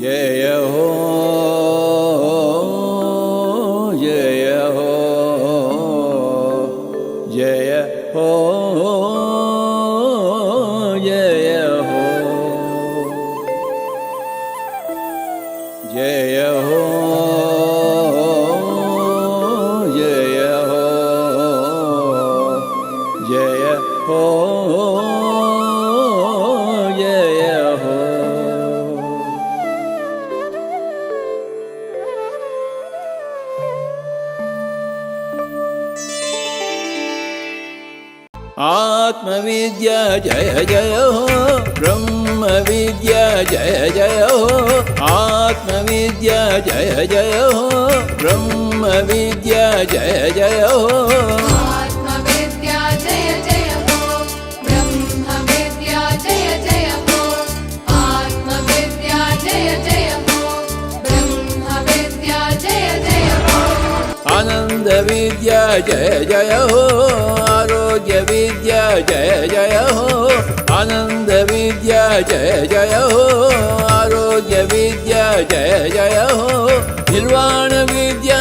జయ హో జయ హో జయ హో జయ హో జయ హో జయ హో జయ హో आत्मविद्या जय जय हो ब्रह्मविद्या जय जय हो आत्मविद्या जय जय हो ब्रह्मविद्या जय जय हो आनन्दविद्या जय जय हो विद्या जय जय हो आनन्द विद्या जय जय हो आरोग्य विद्या जय जय हो निर्वाण विद्या